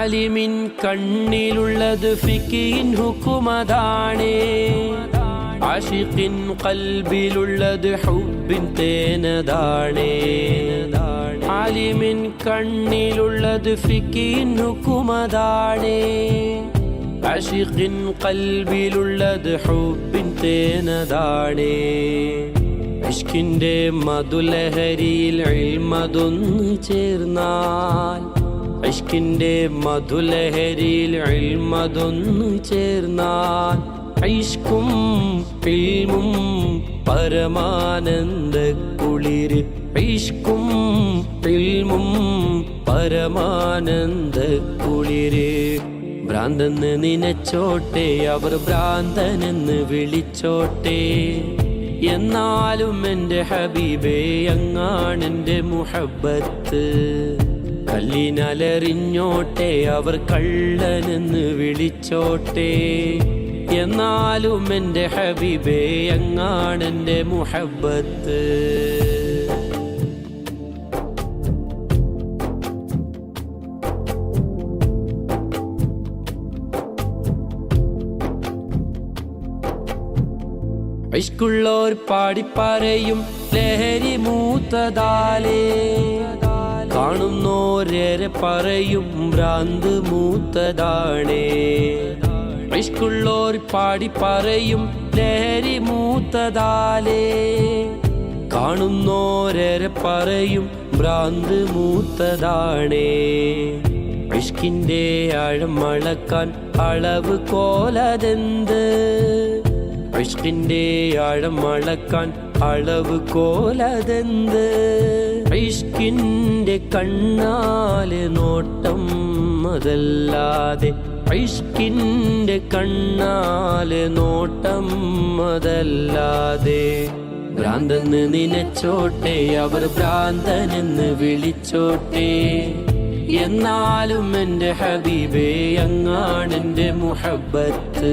ആലിമിൻ കണ്ണിലുള്ളത് ഫിക്കിൻ ഹുക്കുമതാണേ. ആഷിഖിൻ കൽബിലുള്ളത് ഹുബിൻ തേനതാണേ. ആലിമിൻ കണ്ണിലുള്ളത് ഫിക്കിൻ ഹുക്കുമതാണേ. ആഷിഖിൻ കൽബിലുള്ളത് ഹുബിൻ തേനതാണേ. ഇഷ്കിന്റെ മധുലഹരിയിൽ ഇൽമതൊന്നു ചേർന്നാൽ ഇഷ്കിന്റെ മധുലഹരിയിൽ അഴിമതൊന്നു ചേർന്നാൽ ഐഷ്കും ഇൽമും പരമാനന്ദ കുളിര്. ഐഷ്കും ഇൽമും പരമാനന്ദ കുളിര്. ഭ്രാന്തെന്ന് നിനച്ചോട്ടെ അവർ ഭ്രാന്തനെന്ന് വിളിച്ചോട്ടെ. എന്നാലും എന്റെ ഹബീബേ അങ്ങാണെന്റെ മുഹബത്ത് കല്ലിനലറിഞ്ഞോട്ടെ അവർ കള്ളനെന്ന് വിളിച്ചോട്ടെ. എന്നാലും എന്റെ ഹബിബേ അങ്ങാണെന്റെ മുഹബത്ത് ഇഷ്കുള്ളോർ പാടിപ്പറയും ലഹരി മൂത്തതാലേ. കാണുന്നോരേറെ പറയും ഭ്രാന്ത് മൂത്തതാണേ. പാടി പറയും ലഹരി മൂത്തതാലേ. കാണുന്നോരേരെ പറയും ഭ്രാന്ത് മൂത്തതാണേ. ഇഷ്കിന്റെ ആഴം അളക്കാൻ അളവ് കോലതെന്ത്? ഇഷ്കിന്റെ ആഴം അളക്കാൻ അളവ് കോലതെന്ത്? ഇഷ്കിന്റെ കണ്ണാൽ നോട്ടം അതല്ലാതെ ഇഷ്കിന്റെ കണ്ണാൽ നോട്ടം അതല്ലാതെ ഭ്രാന്തെന്ന് നിനച്ചോട്ടെ അവർ ഭ്രാന്തനെന്ന് വിളിച്ചോട്ടെ. എന്നാലും എന്റെ ഹബീബേ അങ്ങാണെന്റെ മുഹബത്ത്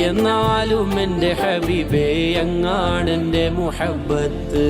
എന്നാലും എന്റെ ഹബീബേ അങ്ങാണെന്റെ മുഹബത്ത്